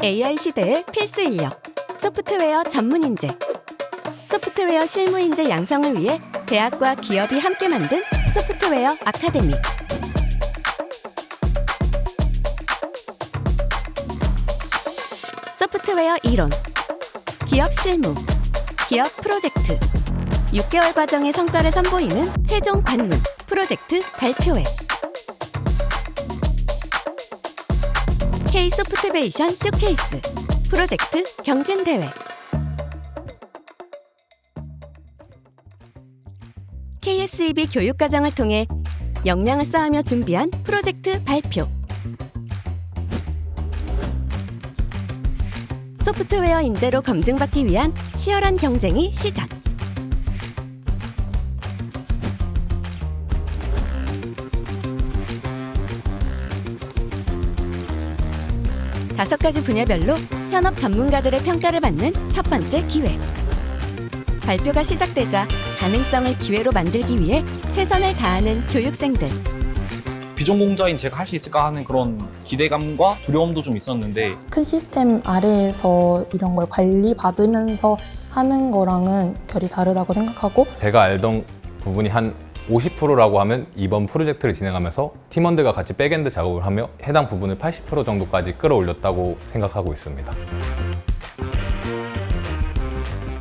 AI 시대의 필수 인력, 소프트웨어 전문 인재. 소프트웨어 실무 인재 양성을 위해 대학과 기업이 함께 만든 소프트웨어 아카데미. 소프트웨어 이론, 기업 실무, 기업 프로젝트. 6개월 과정의 성과를 선보이는 최종 관문, 프로젝트 발표회. K 소프트베이션 쇼케이스, 프로젝트 경진 대회. KSEB 교육 과정을 통해 역량을 쌓으며 준비한 프로젝트 발표. 소프트웨어 인재로 검증받기 위한 치열한 경쟁이 시작. 다섯 가지 분야별로 현업 전문가들의 평가를 받는 첫 번째 기회. 발표가 시작되자 가능성을 기회로 만들기 위해 최선을 다하는 교육생들. 비전공자인 제가 할 수 있을까 하는 그런 기대감과 두려움도 좀 있었는데 큰 시스템 아래에서 이런 걸 관리받으면서 하는 거랑은 결이 다르다고 생각하고 제가 알던 부분이 한 50%라고 하면 이번 프로젝트를 진행하면서 팀원들과 같이 백엔드 작업을 하며 해당 부분을 80% 정도까지 끌어올렸다고 생각하고 있습니다.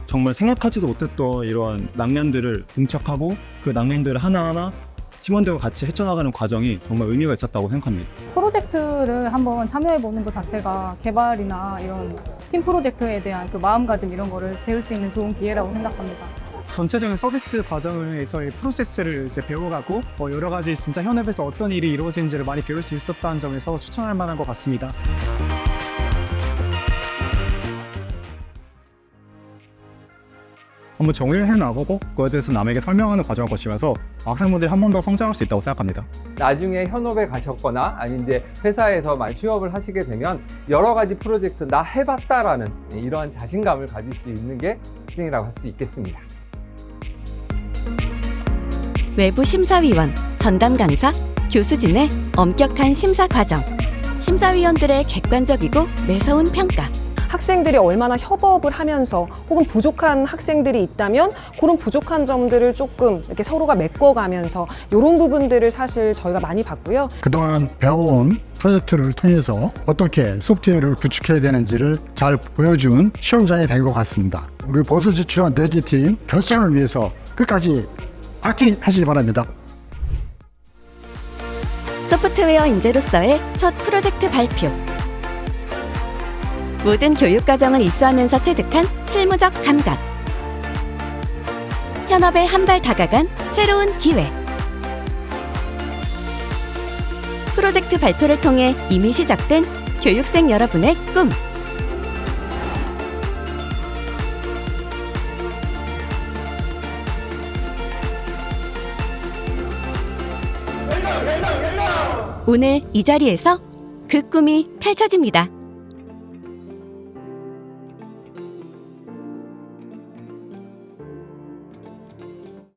정말 생각하지도 못했던 이러한 낭만들을 응착하고 그 낭만들을 하나하나 팀원들과 같이 헤쳐나가는 과정이 정말 의미가 있었다고 생각합니다. 프로젝트를 한번 참여해보는 것 자체가 개발이나 이런 팀 프로젝트에 대한 그 마음가짐 이런 거를 배울 수 있는 좋은 기회라고 생각합니다. 전체적인 서비스 과정에서의 프로세스를 이제 배워가고 뭐 여러 가지 진짜 현업에서 어떤 일이 이루어지는지를 많이 배울 수 있었다는 점에서 추천할 만한 것 같습니다. 한번 정리를 해나가고 그에 대해서 남에게 설명하는 과정을 거치면서 학생분들이 한 번 더 성장할 수 있다고 생각합니다. 나중에 현업에 가셨거나 아니 이제 회사에서 만 취업을 하시게 되면 여러 가지 프로젝트 나 해봤다라는 이러한 자신감을 가질 수 있는 게 특징이라고 할 수 있겠습니다. 외부 심사위원, 전담 강사, 교수진의 엄격한 심사 과정. 심사위원들의 객관적이고 매서운 평가. 학생들이 얼마나 협업을 하면서 혹은 부족한 학생들이 있다면 그런 부족한 점들을 조금 이렇게 서로가 메꿔가면서 이런 부분들을 사실 저희가 많이 봤고요. 그동안 배워온 프로젝트를 통해서 어떻게 소프트웨어를 구축해야 되는지를 잘 보여준 시험장이 된 것 같습니다. 우리 보수 지출한 대기팀 결정을 위해서 끝까지 파이팅 하시기 바랍니다. 소프트웨어 인재로서의 첫 프로젝트 발표. 모든 교육 과정을 이수하면서 체득한 실무적 감각. 현업에 한 발 다가간 새로운 기회. 프로젝트 발표를 통해 이미 시작된 교육생 여러분의 꿈. 오늘 이 자리에서 그 꿈이 펼쳐집니다.